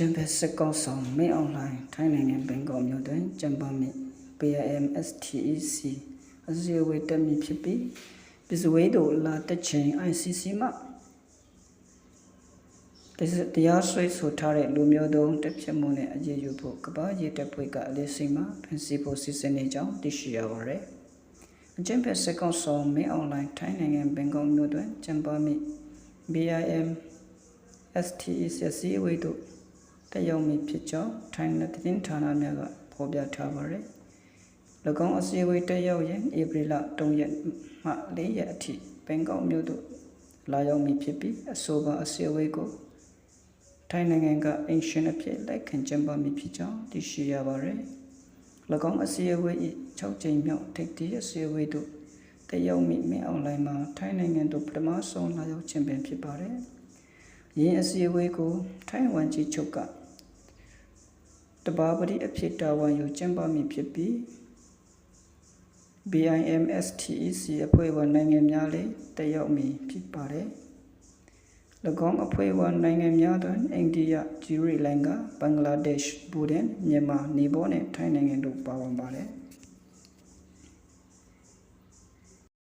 ကျန်ဖက်စကောက်ဆောင်မင်းအွန်လိုင်းထိုင်းနိုင်ငံဘန်ကောက်မြို့တွင်ကျင်းပမည့် PIM STEC အစည်းအဝေးတက်မည်ဖြစ်ပြီးပစ္စဝေးတို့လာတက်ချိန် ICC မှတရားစွဲဆိုထားတဲ့လူမျိုးတုံးတက်ဖြစ်မှုနဲ့အရေးယူဖို့ကမ္ဘာရေးတပ်ဖွဲ့ကအလေးစိတ်မှဖန်ဆီးဖို့စီစဉ်နေကြောင်းသိရှိရပါသည်အကျင့်ဖက်စကောက်ဆောင်မင်းအွန်လိုင်းထိုင်းနိုင်ငံဘန်ကောက်မြို့တွင်ကျင်းပမည့် BIM STEC အစည်းအဝေးတို့ တက်ရောက်မည်ဖြစ်ကြောင်းထိုင်းနယ်သတင်းဌာနများကဖော်ပြထားပါသည်။၎င်းအစည်းအဝေးတက်ရောက်ရင်ဧပြီလ3ရက်မှ4ရက်အထိဘန်ကောက်မြို့သို့လာရောက်မည်ဖြစ်ပြီးအဆိုပါအစည်းအဝေးကိုထိုင်းနိုင်ငံကအင်ရှင်အဖြစ်လက်ခံကျင်းပမည်ဖြစ်ကြောင်းသိရှိရပါသည်။၎င်းအစည်းအဝေး၏6ကြိမ်မြောက်ထိပ်သီးအစည်းအဝေးသို့တက်ရောက်မည်မင်းအွန်လိုင်းမှာထိုင်းနိုင်ငံသို့ပထမဆုံးလာရောက်ခြင်းပင်ဖြစ်ပါတယ်။ ယင်းအစည်းအဝေးကိုထိုင်းဝန်ကြီးချုပ်ကတဘာပတိအဖြစ်တာဝန်ယူကျင်းပမည်ဖြစ်ပြီး BIMSTEC အဖွဲ့ဝင်နိုင်ငံများလည်းတက်ရောက်မည်ဖြစ်ပါတယ်။၎င်းအဖွဲ့ဝင်နိုင်ငံများတွင်အိန္ဒိယ၊ဂျီရီလင်္ကာ၊ဘင်္ဂလားဒေ့ရှ်၊ဘူဒန်၊မြန်မာ၊နီဘောနဲ့ထိုင်းနိုင်ငံတို့ပါဝင်ပါတယ်။